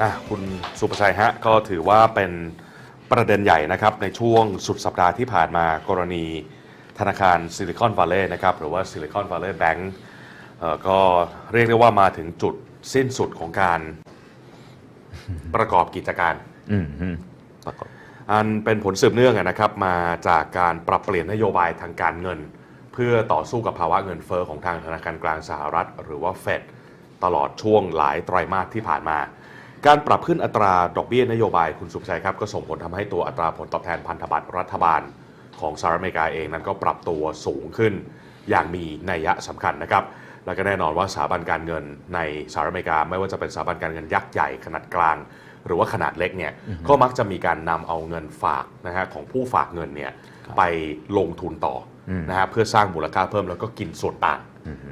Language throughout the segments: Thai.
อะคุณสุประชัยฮะก็ถือว่าเป็นประเด็นใหญ่นะครับในช่วงสุดสัปดาห์ที่ผ่านมากรณีธนาคารซิลิคอนวัลเลย์นะครับหรือว่าซิลิคอนวัลเลย์แบงก์ก็เรียกได้ว่ามาถึงจุดสิ้นสุดของการประกอบกิจการอืมอืมปรากฏอันเป็นผลสืบเนื่องอะนะครับ มาจากการปรับเปลี่ยนนโยบายทางการเงิน เพื่อต่อสู้กับภาวะเงินเฟอ้อของทางธนาคารกลางสหรัฐ หรือว่าเฟดตลอดช่วงหลายไตรมาสที่ผ่านมา การปรับขึ้นอัตราดอกเบี้ยนโยบายคุณสุขชัยครับก็ส่งผลทำให้ตัวอัตราผลตอบแทนพันธบัตรรัฐบาลของสหรัฐอเมริกาเองนั้นก็ปรับตัวสูงขึ้นอย่างมีนัยยะสำคัญนะครับ และก็แน่นอนว่าสถาบันการเงินในสหรัฐอเมริกา ไม่ว่าจะเป็นสถาบันการเงินยักษ์ใหญ่ขนาดกลาง หรือว่าขนาดเล็กเนี่ยก็มักจะมีการนำเอาเงินฝากนะฮะของผู้ฝากเงินเนี่ยไปลงทุนต่ออมนะฮะเพื่อสร้างมูลค่าเพิ่มแล้วก็กินส่วนต่าง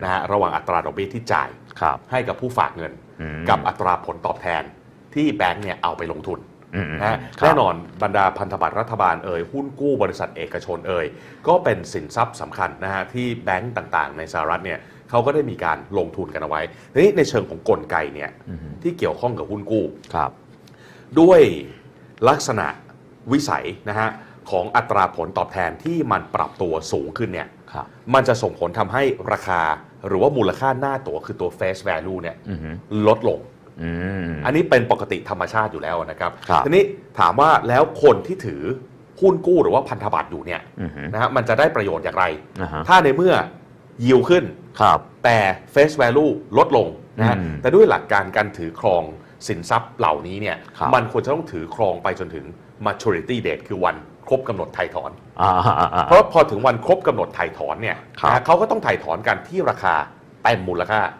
นะฮะระหว่างอัตราดอกเบี้ยที่จ่ายครับให้กับผู้ฝากเงินอืมกับอัตราผลตอบแทน ที่แบงก์เนี่ยเอาไปลงทุนอืมอืมนะฮะครับแน่นอนบรรดาพันธบัตรรัฐบาลเอ่ยหุ้นกู้บริษัทเอกชนเอ่ยก็เป็นสินทรัพย์สำคัญนะฮะที่แบงก์ต่างๆ ในสหรัฐเนี่ยเขาก็ได้มีการลงทุนกันเอาไว้ทีนี้ในเชิงของกลไกเนี่ยที่เกี่ยวข้องกับหุ้นกู้ครับด้วยลักษณะวิสัยนะฮะของอัตราผลตอบแทนที่มันปรับตัวสูงขึ้นเนี่ยครับมันจะส่งผลทำให้ราคาหรือว่ามูลค่าหน้าตั๋วคือตัว face value เนี่ยอืมลดลง อืมอันนี้เป็นปกติธรรมชาติอยู่แล้วนะครับครับทีนี้ถามว่าแล้วคนที่ถือหุ้นกู้หรือว่าพันธบัตรอยู่เนี่ยอืมนะฮะมันจะได้ประโยชน์อย่างไรอ่าฮะถ้าในเมื่อยิวขึ้นครับแต่ face value ลดลงนะฮะอืมแต่ด้วยหลักการการถือครองสินทรัพย์เหล่านี้เนี่ยครับมันควรจะต้องถือครองไปจนถึง maturity date คือวันครบกำหนดไถ่ถอนอ่าอ่าอ่าเพราะพอถึงวันครบกำหนดไถ่ถอนเนี่ยครับนะฮะเขาก็ต้องไถ่ถอนกันที่ราคาเต็มมูลค่าอ่าอ่าอ่า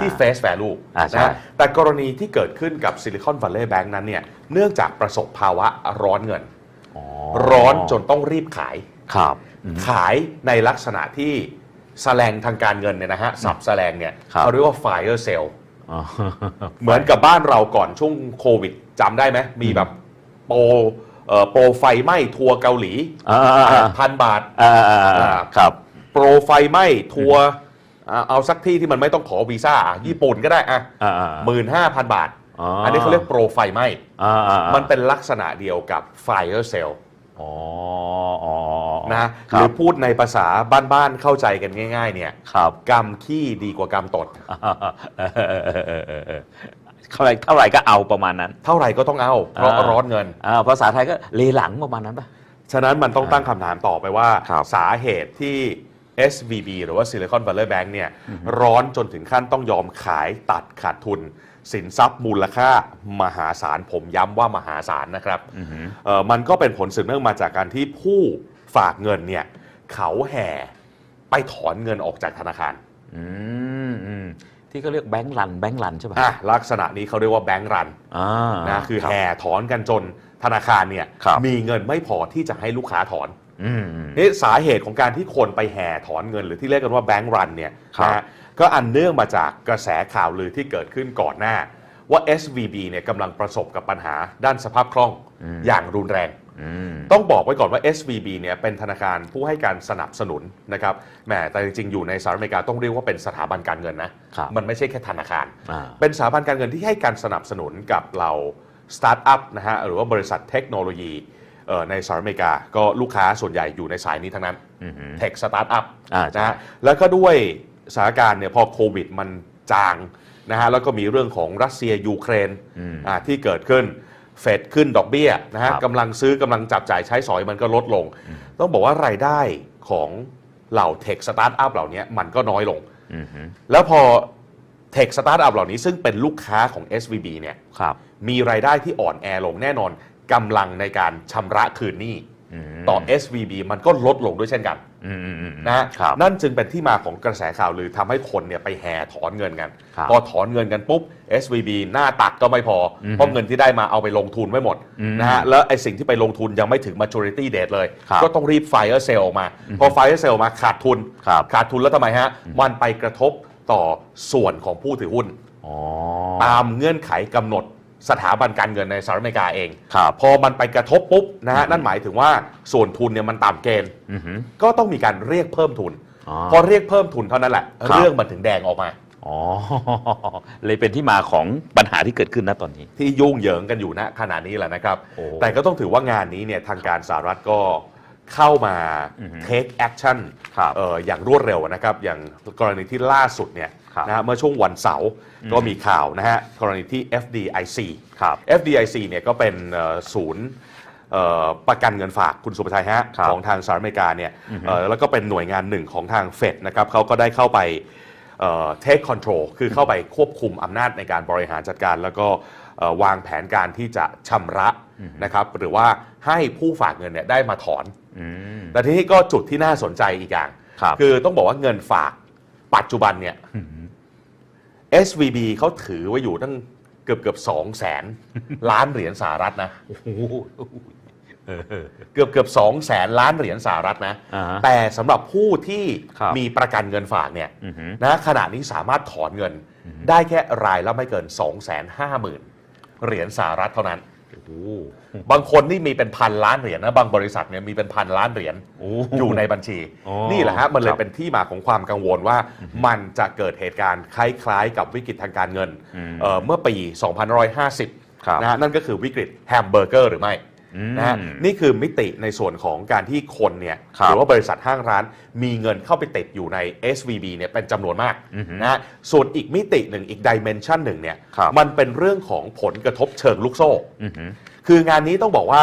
ที่ face value อ่าใช่นะฮะแต่กรณีที่เกิดขึ้นกับ Silicon Valley Bank นั้นเนี่ยเนื่องจากประสบภาวะร้อนเงินอ๋อร้อนจนต้องรีบขายครับอืมขายในลักษณะที่แสลงทางการเงินเนี่ยนะฮะสับแสลงเนี่ยครับเขาเรียกว่า fire sale อ๋อเหมือนกับบ้านเราก่อนช่วงโควิดจำได้ไหมมีแบบโปรเอ่อโปรไฟไหม้ทัวร์เกาหลีอ่าอ่าอ่าพันบาทอ่าอ่าอ่าครับโปรไฟไหม้ทัวร์อ่า เอาสักที่ที่มันไม่ต้องขอวีซ่าอะญี่ปุ่นก็ได้อะอ่าอ่าหมื่นห้าพันบาทอ๋ออัอันนี้เขาเรียกโปรไฟไหม้อ่าอ่าอ่ามันเป็นลักษณะเดียวกับ fire sale อ๋ออ๋อนะหครัรืบอพูดในภาษาบ้านๆเข้าใจกันง่าย ๆ เนี่ยครับกรรมขี้ดีกว่ากรรมตดเออเออเออเออเออเออเท่าไหร่เท่าไหร่ก็เอาประมาณนั้น เท่าไหร่ก็ต้องเอาเพราะอ่าร้อนเงินอ่าภาษาไทยก็เลหลังประมาณนั้นป่ะฉะนั้นมันต้องตั้งคำถามต่อไปว่าครับสาเหตุที่ SVB หรือว่า Silicon Valley Bank เนี่ยร้อนจนถึงขั้นต้องยอมขายตัดขาดทุน สินทรัพย์มูลค่ามหาศาล ผมย้ำว่ามหาศาลนะครับเอ่อมันก็เป็นผลสืบเนื่องมาจากการที่ผู้ฝากเงินเนี่ยเขาแห่ไปถอนเงินออกจากธนาคารอืมอืมที่เขาเรียกแบงก์รันแบงก์รันใช่ป่ะอะลักษณะนี้เขาเรียกว่าแบงก์รันอ่านะคือรับแห่ถอนกันจนธนาคารเนี่ยครับมีเงินไม่พอที่จะให้ลูกค้าถอนอืมอืม นี่สาเหตุของการที่คนไปแห่ถอนเงิน หรือที่เรียกกันว่าแบงก์รันเนี่ยครับนะฮะก็อันเนื่องมาจากกระแสข่าวลือที่เกิดขึ้นก่อนหน้า ว่า SVB เนี่ยกำลังประสบกับปัญหาด้านสภาพคล่องอย่างรุนแรงอืมต้องบอกไว้ก่อนว่า SVB เนี่ยเป็นธนาคารผู้ให้การสนับสนุนนะครับแหมแต่จริงๆอยู่ในสหรัฐอเมริกาต้องเรียกว่าเป็นสถาบันการเงินนะครับมันไม่ใช่แค่ธนาคารอ่าเป็นสถาบันการเงินที่ให้การสนับสนุนกับเราสตาร์ทอัพนะฮะหรือว่าบริษัทเทคโนโลยีเอ่อ ในสหรัฐอเมริกา ก็ลูกค้าส่วนใหญ่อยู่ในสายนี้ทั้งนั้นอือหือเทคสตาร์ทอัพอ่าใช่นะฮะแล้วก็ด้วยสถานการณ์เนี่ยพอโควิดมันจางนะฮะแล้วก็มีเรื่องของรัสเซียยูเครนอ่าที่เกิดขึ้นเฟดขึ้นดอกเบี้ยนะฮะครับกำลังซื้อกำลังจับจ่ายใช้สอยมันก็ลดลง ต้องบอกว่ารายได้ของเหล่าเทคสตาร์ทอัพเหล่านี้มันก็น้อยลงอือหือแล้วพอเทคสตาร์ทอัพเหล่านี้ซึ่งเป็นลูกค้าของ SVB เนี่ยครับมีรายได้ที่อ่อนแอลงแน่นอน กำลังในการชำระคืนหนี้อืมต่อ SVB มันก็ลดลงด้วยเช่นกันอืมอืมอืมนะฮะครับนั่นจึงเป็นที่มาของกระแสข่าวลือทำให้คนเนี่ยไปแห่ถอนเงินกันครับพอถอนเงินกันปุ๊บ SVB หน้าตักก็ไม่พออเพราะเงินที่ได้มาเอาไปลงทุนไว้หมดอืมนะฮะแล้วไอ้สิ่งที่ไปลงทุนยังไม่ถึง maturity date เลยครับก็ต้องรีบ fire sale ออกมา พอ fire sale มาขาดทุนครับขาดทุนแล้วทำไมฮะ มันไปกระทบต่อส่วนของผู้ถือหุ้นอ๋อตามเงื่อนไขกำหนด สถาบันการเงินในสหรัฐอเมริกาเอง ครับพอมันไปกระทบปุ๊บนะฮะนั่นหมายถึงว่าส่วนทุนเนี่ยมันต่ำเกณฑ์อือหือ ก็ต้องมีการเรียกเพิ่มทุน อ๋อ พอเรียกเพิ่มทุนเท่านั้นแหละ ครับ เรื่องมันถึงแดงออกมา อ๋อ เลยเป็นที่มาของปัญหาที่เกิดขึ้นนะตอนนี้ ที่ยุ่งเหยิงกันอยู่ณขณะนี้แหละนะครับ โอ้แต่ก็ต้องถือว่างานนี้เนี่ยทางการสหรัฐก็เข้ามา อือฮึ take action ครับ เอ่ออย่างรวดเร็วนะครับ อย่างกรณีที่ล่าสุดเนี่ยครับ นะฮะเมื่อช่วงวันเสาร์ก็มีข่าวนะฮะกรณีที่ FDIC ครับ FDIC เนี่ยก็เป็นเอ่อศูนย์เอ่อประกันเงินฝากคุณสุภชัยฮะครับของทางสหรัฐอเมริกาเนี่ยอือฮึเอ่อแล้วก็เป็นหน่วยงานหนึ่งของทางเฟดนะครับเขาก็ได้เข้าไปเอ่อ take control คือเข้าไปควบคุมอำนาจในการบริหารจัดการ แล้วก็เอ่อวางแผนการที่จะชำระนะครับหรือว่าให้ผู้ฝากเงินเนี่ยได้มาถอนอืมแต่ทีนี้ก็จุดที่น่าสนใจอีกอย่างครับอต้องบอกว่าเงินฝากปัจจุบันเนี่ย SVB เขาถือไว้อยู่ตั้งเกือบเกือบสองแสนล้านเหรียญสหรัฐนะโอ้โหเออเออเกือบเกือบสองแสนล้านเหรียญสหรัฐนะ อ่าฮะแต่สำหรับผู้ที่ครับมีประกันเงินฝากเนี่ยอือหือนะขณะนี้สามารถถอนเงินได้แค่รายละไม่เกิน 2 5 0 0 0 0เหรียญสหรัฐเท่านั้นโอ้โห บางคนนี่มีเป็นพันล้านเหรียญนะบางบริษัทเนี่ยมีเป็นพันล้านเหรียญโอ้อยู่ในบัญชีอ๋อนี่แหละฮะมันเลคยรับเป็นที่มาของความกังวลว่ามันจะเกิดเหตุการณ์คล้ายๆ กับวิกฤตทางการเงินอืมเอ่อเมื่อปี 2550ครับนะฮะนั่นก็คือวิกฤตแฮมเบอร์เกอร์หรือไม่อืม นะฮะนี่คือมิติในส่วนของการที่คนเนี่ยครับหรือว่าบริษัทห้างร้านมีเงินเข้าไปติดอยู่ใน SVB เนี่ยเป็นจำนวนมากอือฮึนะฮะส่วนอีกมิติหนึ่งอีกดิเมนชันหนึ่งเนี่ยครับมันเป็นเรื่องของผลกระทบเชิงลูกโซ่อือหือคืองานนี้ต้องบอกว่า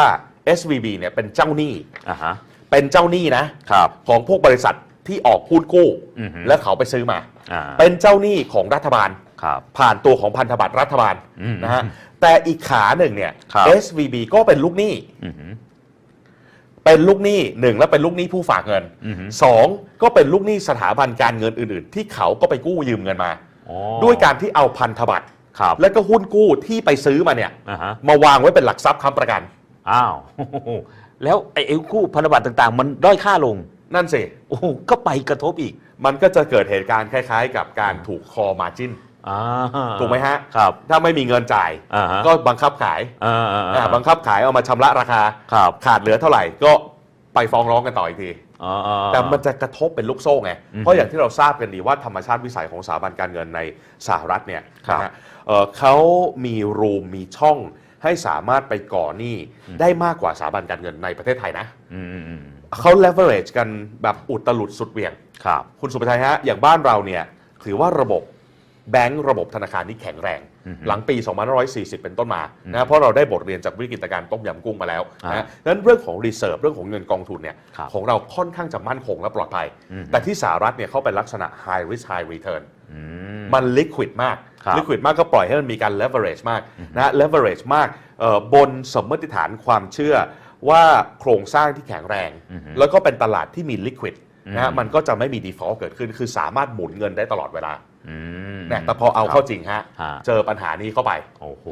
SVB เนี่ยเป็นเจ้าหนี้อ่าฮะเป็นเจ้าหนี้นะครับของพวกบริษัท ที่ออกหุ้นกู้ อือฮึ แล้วเขาไปซื้อมา อ่าเป็นเจ้าหนี้ของรัฐบาล ครับ ผ่านตัวของพันธบัตรรัฐบาลอืมนะฮะแต่อีกขาหนึ่งเนี่ย ครับ SVB ก็เป็นลูกหนี้ อือหือ เป็นลูกหนี้หนึ่งแล้วเป็นลูกหนี้ผู้ฝากเงินอือฮึสองก็เป็นลูกหนี้สถาบันการเงินอื่น ๆ ที่เขาก็ไปกู้ยืมเงินมา อ๋อด้วยการที่เอาพันธบัตร ครับและก็หุ้นกู้ที่ไปซื้อมาเนี่ย อ่าฮะมาวางไว้เป็นหลักทรัพย์ค้ำประกัน อ้าว แล้วไอ้ไอ้กู้พันธบัตรต่างๆ มันด้อยค่าลง นั่นสิ โอ้โหก็ไปกระทบอีกมันก็จะเกิดเหตุการณ์คล้าย ๆ กับการถูกคอมาจินอ่าถูกไหมฮะ ครับถ้าไม่มีเงินจ่าย อ่าฮะก็บังคับขายอ่าอ่าอ่าบังคับขายเอามาชำระราคา ครับขาดเหลือเท่าไหร่ก็ไปฟ้องร้องกันต่ออีกที อ่าอ่า แต่มันจะกระทบเป็นลูกโซ่ไง อืมเพราะอย่างที่เราทราบกันดีว่าธรรมชาติวิสัยของสถาบันการเงินในสหรัฐเนี่ยครับ นะฮะเอ่อเขามีรูมมีช่องให้สามารถไปก่อหนี้ได้มากกว่าสถาบันการเงินในประเทศไทยนะ อืมอืมอืม เขา leverage กันแบบอุตลุดสุดเหวี่ยง ครับ คุณสุภชัยฮะ อย่างบ้านเราเนี่ย ถือว่าระบบแบงก์ระบบธนาคารนี่แข็งแรงอือฮึหลังปี 2540 เป็นต้นมานะเพราะเราได้บทเรียนจากวิกฤตการณ์ต้มยำกุ้งมาแล้วอ่านะดังนั้นเรื่องของรีเซิร์ฟเรื่องของเงินกองทุนเนี่ยครับของเราค่อนข้างจะมั่นคงและปลอดภัยอืมแต่ที่สหรัฐเนี่ยเขาเป็นลักษณะ high risk high return อืมมัน liquid มากครับ liquid มากก็ปล่อยให้มันมีการ leverage มากนะ leverage มากเอ่อบนสมมติฐานความเชื่อ ว่าโครงสร้างที่แข็งแรงอือฮึแล้วก็เป็นตลาดที่มี liquid นะฮะอืมมันก็จะไม่มี default เกิดขึ้น คือสามารถหมุนเงินได้ตลอดเวลาอืมเนี่ยแต่พอเอาเข้าจริงฮะฮะ เจอปัญหานี้เข้าไป โอ้โห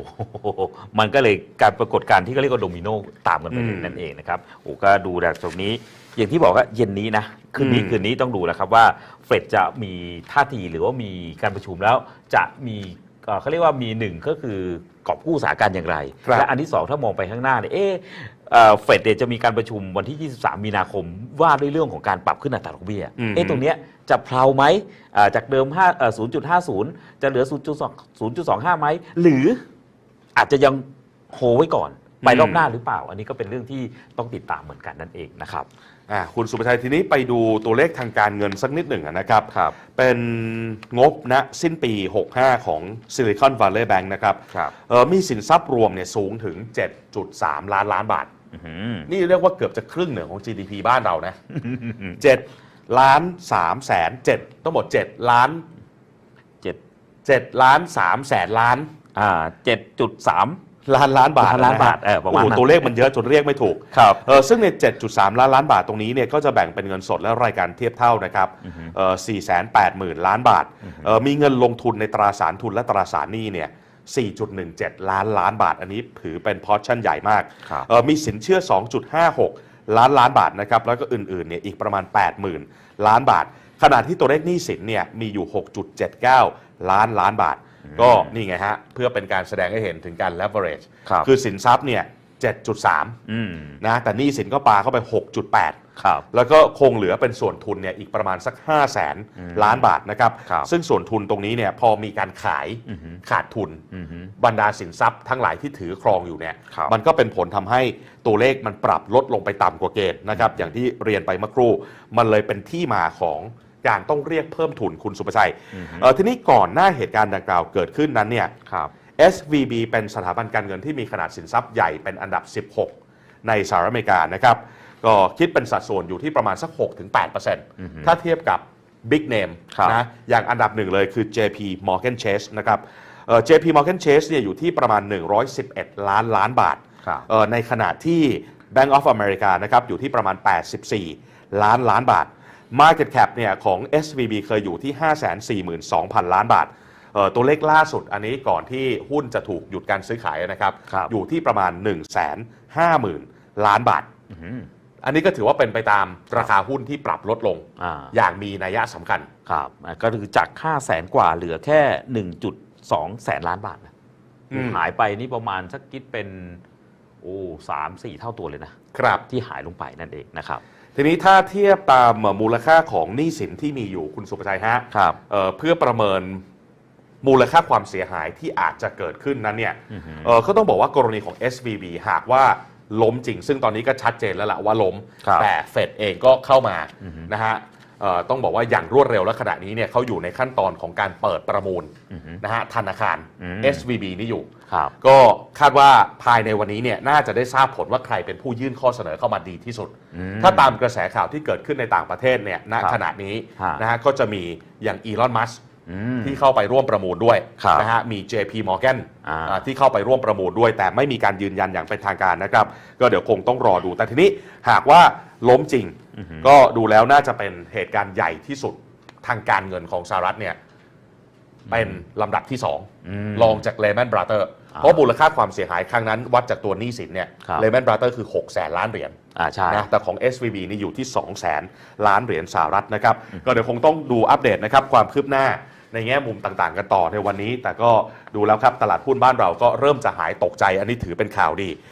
มันก็เลยการปรากฏการณ์ที่เขาเรียกว่าโดมิโนตามกันไปอืมนั่นเองนะครับ โอ้ก็ดูจากตรงนี้ อย่างที่บอกว่าเย็นนี้นะ คืนนี้อืมคืนนี้ต้องดูนะครับว่าเฟดจะมีท่าทีหรือว่ามีการประชุมแล้วจะมี เอ่อเขาเรียกว่ามีหนึ่งก็คือกอบกู้สถานการณ์อย่างไร ครับและอันที่สองถ้ามองไปข้างหน้าเนี่ยเอ๊ะเอ่อเฟดเนี่ยจะมีการประชุมวันที่ 23 มีนาคมว่าด้วยเรื่องของการปรับขึ้นอัตราดอกเบี้ยอืม เอ๊ะตรงเนี้ยจะเพลาไหมอ่าจากเดิม5เอ่อ0.50 จะเหลือ 0.2 0.25ไหมหรืออาจจะยังโฮไว้ก่อน ไปรอบหน้าหรือเปล่า อันนี้ก็เป็นเรื่องที่ต้องติดตามเหมือนกันนั่นเองนะครับอ่าคุณสุภชัยทีนี้ไปดูตัวเลขทางการเงินสักนิดหนึ่งนะครับครับเป็นงบนะสิ้นปี 65 ของ Silicon Valley Bank นะครับครับเอ่อมีสินทรัพย์รวมเนี่ยสูงถึง 7.3 ล้านล้านบาทอื้อหือนี่เรียกว่าเกือบจะครึ่งหนึ่งของ GDP บ้านเรานะ 7 ล้าน3แสน7ต้องหมด 7 ล้านเจ็ด7ล้าน3แสนล้านอ่าเจ็ดจุดสาม ล้านล้านบาทล้านล้านะฮะบาทเออประมาณโอ้โหนั้นตัวเลขมันเยอะจนเรียกไม่ถูกครับเออซึ่งใน 7.3 ล้านล้านบาทตรงนี้เนี่ยก็จะแบ่งเป็นเงินสดและรายการเทียบเท่านะครับเออ480,000 ล้านบาทเออมีเงินลงทุนในตราสารทุนและตราสารหนี้เนี่ย4.17 ล้านล้านบาท อันนี้ถือเป็นพอร์ชั่นใหญ่มากครับเออมีสินเชื่อ 2.56 ล้านล้านบาทนะครับแล้วก็อื่นๆเนี่ยอีกประมาณ 80,000 ล้านบาท ขณะที่ตัวเลขหนี้สินเนี่ยมีอยู่ 6.79 ล้านล้านบาท ก็นี่ไงฮะ เพื่อเป็นการแสดงให้เห็นถึงการ leverage ครับคือสินทรัพย์เนี่ย 7.3อืมนะแต่หนี้สินก็ปาเข้าไป 6.8 ครับ แล้วก็คงเหลือเป็นส่วนทุนเนี่ยอีกประมาณสัก 5 0 0แสนล้านบาทนะครับ ครับซึ่งส่วนทุนตรงนี้เนี่ยพอมีการขายอือฮึขาดทุน อือฮึบรรดาสินทรัพย์ทั้งหลายที่ถือครองอยู่เนี่ยครับมันก็เป็นผลทำให้ตัวเลขมันปรับลดลงไปต่ำกว่าเกณฑ์นะครับอย่างที่เรียนไปเมื่อครู่มันเลยเป็นที่มาของ การต้องเรียกเพิ่มทุนคุณสุภชัยเอ่อทีนี้ก่อนหน้าเหตุการณ์ดังกล่าวเกิดขึ้นนั้นเนี่ยครับ SVB เป็นสถาบันการเงินที่มีขนาดสินทรัพย์ใหญ่เป็นอันดับ 16 ในสหรัฐอเมริกานะครับก็คิดเป็นสัดส่วนอยู่ที่ประมาณสัก 6-8%ถ้าเทียบกับ Big Name ครับนะอย่างอันดับหนึ่งเลยคือ JP Morgan Chase นะครับเอ่อ JP Morgan Chase เนี่ยอยู่ที่ประมาณ 111 ล้านล้านบาทครับเอ่อในขณะที่ Bank of America นะครับอยู่ที่ประมาณ 84 ล้านล้านบาท Market Cap เนี่ยของ SVB เคยอยู่ที่ 542,000 ล้านบาทเอ่อตัวเลขล่าสุดอันนี้ก่อนที่หุ้นจะถูกหยุดการซื้อขายนะครับครับอยู่ที่ประมาณ 150,000 ล้านบาทอืมอันนี้ก็ถือว่าเป็นไปตามราคาหุ้นที่ปรับลดลงอ่าอย่างมีนัยสำคัญครับอะก็คือจาก5 0 0แสนกว่าเหลือแค่ 1.2 แสนล้านบาทนะอืมหายไปนี่ประมาณสักคิดเป็นโอ้สามสี่เท่าตัวเลยนะครับที่หายลงไปนั่นเองนะครับ ทีนี้ถ้าเทียบตามมูลค่าของหนี้สินที่มีอยู่คุณสุภชัยฮะครับ เอ่อเพื่อประเมินมูลค่าความเสียหายที่อาจจะเกิดขึ้นนั้นเนี่ยเอ่อก็ต้องบอกว่ากรณีของ SVB หากว่าล้มจริง ซึ่งตอนนี้ก็ชัดเจนแล้วล่ะว่าล้ม ครับแต่เฟดเองก็เข้ามานะฮะเอ่อ ต้องบอกว่าอย่างรวดเร็วและขณะนี้เนี่ยเขาอยู่ในขั้นตอนของการเปิดประมูลนะฮะธนาคารอืม SVB นี่อยู่ครับก็คาดว่าภายในวันนี้เนี่ยน่าจะได้ทราบผลว่าใครเป็นผู้ยื่นข้อเสนอเข้ามาดีที่สุดอืมถ้าตามกระแสข่าวที่เกิดขึ้นในต่างประเทศเนี่ยณครับขณะนี้ฮะนะฮะก็จะมีอย่างอีลอนมัสอืม ที่เข้าไปร่วมประมูลด้วยครับนะฮะมี JP Morgan อ่าอ่าที่เข้าไปร่วมประมูลด้วย แต่ไม่มีการยืนยันอย่างเป็นทางการนะครับ ก็เดี๋ยวคงต้องรอดูแต่ทีนี้หากว่าล้มจริง ก็ดูแล้วน่าจะเป็นเหตุการณ์ใหญ่ที่สุดทางการเงินของสหรัฐเนี่ยเป็นลำดับที่สองมรองจากเลแมนบราเตอร์อ่าเพราะมูลค่าความเสียหายครั้งนั้น วัดจากตัวหนี้สินเนี่ยครับเลแมนบราเตอร์คือ 6 แสนล้านเหรียญอ่าใช่นะแต่ของ SVB นี่อยู่ที่2 0 0แสนล้านเหรียญสหรัฐนะครับ ก็เดี๋ยวคงต้องดูอัปเดตนะครับความคืบหน้า ในแง่มุมต่างๆ กันต่อในวันนี้ แต่ก็ดูแล้วครับตลาดหุ้นบ้านเราก็เริ่มจะหายตกใจ อันนี้ถือเป็นข่าวดี